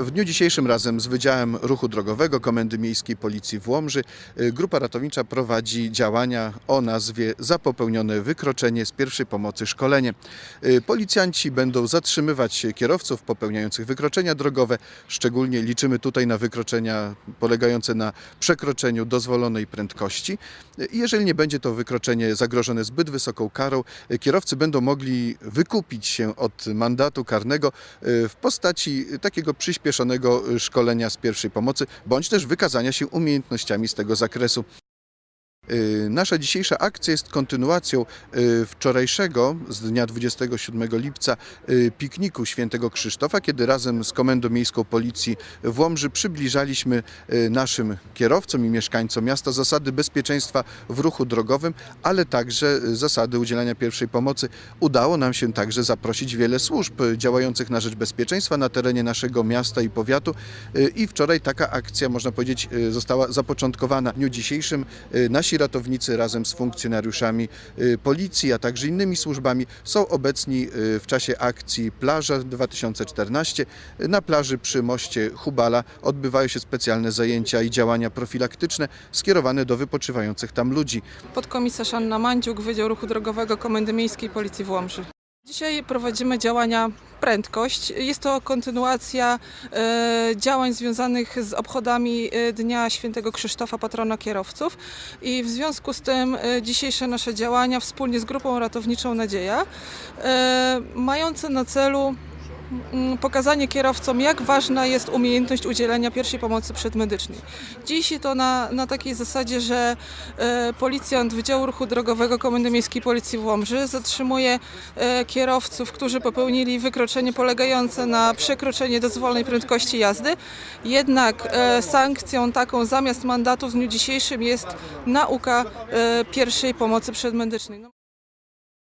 W dniu dzisiejszym razem z Wydziałem Ruchu Drogowego Komendy Miejskiej Policji w Łomży y, grupa ratownicza prowadzi działania o nazwie Za popełnione wykroczenie z pierwszej pomocy szkolenie. Y, Policjanci będą zatrzymywać kierowców popełniających wykroczenia drogowe. Szczególnie liczymy tutaj na wykroczenia polegające na przekroczeniu dozwolonej prędkości. Y, Jeżeli nie będzie to wykroczenie zagrożone zbyt wysoką karą, kierowcy będą mogli wykupić się od mandatu karnego w postaci takiego przyspieszonego szkolenia z pierwszej pomocy, bądź też wykazania się umiejętnościami z tego zakresu. Y, Nasza dzisiejsza akcja jest kontynuacją y, wczorajszego, z dnia 27 lipca, y, pikniku Świętego Krzysztofa, kiedy razem z Komendą Miejską Policji w Łomży przybliżaliśmy naszym kierowcom i mieszkańcom miasta zasady bezpieczeństwa w ruchu drogowym, ale także zasady udzielania pierwszej pomocy. Udało nam się także zaprosić wiele służb działających na rzecz bezpieczeństwa na terenie naszego miasta i powiatu i wczoraj taka akcja, można powiedzieć, została zapoczątkowana. W dniu dzisiejszym nasi ratownicy razem z funkcjonariuszami y, policji, a także innymi służbami są obecni y, w czasie akcji Plaża 2014. Na plaży przy moście Hubala odbywają się specjalne zajęcia i działania profilaktyczne skierowane do wypoczywających tam ludzi. Podkomisarz Anna Mandziuk, Wydział Ruchu Drogowego Komendy Miejskiej Policji w Łomży. Dzisiaj prowadzimy działania Prędkość. Jest to kontynuacja e, działań związanych z obchodami e, Dnia Świętego Krzysztofa, patrona kierowców. I w związku z tym e, dzisiejsze nasze działania wspólnie z grupą ratowniczą Nadzieja, mające na celu pokazanie kierowcom, jak ważna jest umiejętność udzielenia pierwszej pomocy przedmedycznej. Dziś to na, na takiej zasadzie, że e, policjant Wydziału Ruchu Drogowego Komendy Miejskiej Policji w Łomży zatrzymuje e, kierowców, którzy popełnili wykroczenie polegające na przekroczenie dozwolonej prędkości jazdy. Jednak e, sankcją taką zamiast mandatu w dniu dzisiejszym jest nauka e, pierwszej pomocy przedmedycznej. No.